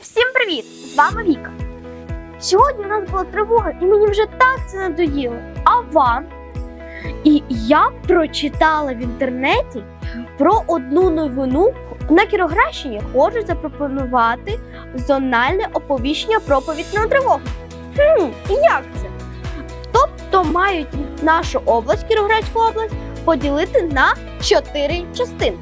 Всім привіт! З вами Віка. Сьогодні у нас була тривога, і мені вже так це надоїло. А вам? І я прочитала в інтернеті про одну новину. На Кірогращині хочуть запропонувати зональне оповіщення про повітряну тривогу. Хм, і як це? Тобто мають нашу область, Кіровоградську область, поділити на чотири частини.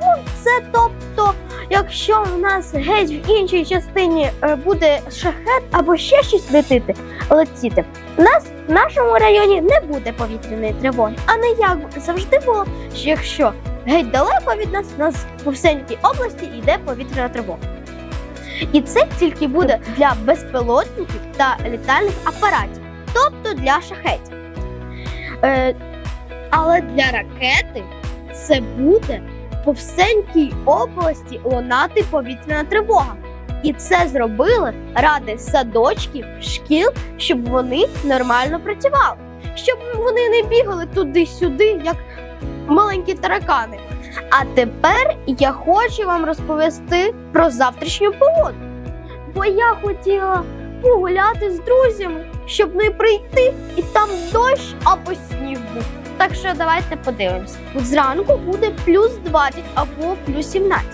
Ну, це тобто якщо в нас геть в іншій частині е, буде шахет або ще щось летити, летіти, у нас в нашому районі не буде повітряної тривоги. А не як завжди було, що якщо геть далеко від нас, у нас по всенькій області йде повітряна тривога. І це тільки буде для безпілотників та літальних апаратів, тобто для шахетів. Е, але для ракети це буде по всенькій області лунати повітряна тривога. І це зробили ради садочків, шкіл, щоб вони нормально працювали, щоб вони не бігали туди-сюди, як маленькі таракани. А тепер я хочу вам розповісти про завтрашню погоду. Бо я хотіла погуляти з друзями, щоб не прийти і там дощ або сніг був. Так що давайте подивимося. Зранку буде плюс 20 або плюс 17.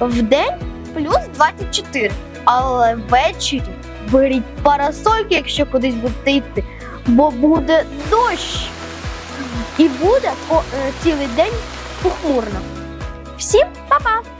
Вдень плюс 24. Але ввечері беріть парасольки, якщо кудись будете йти, бо буде дощ. І буде по, е, цілий день похмурно. Всім па-па!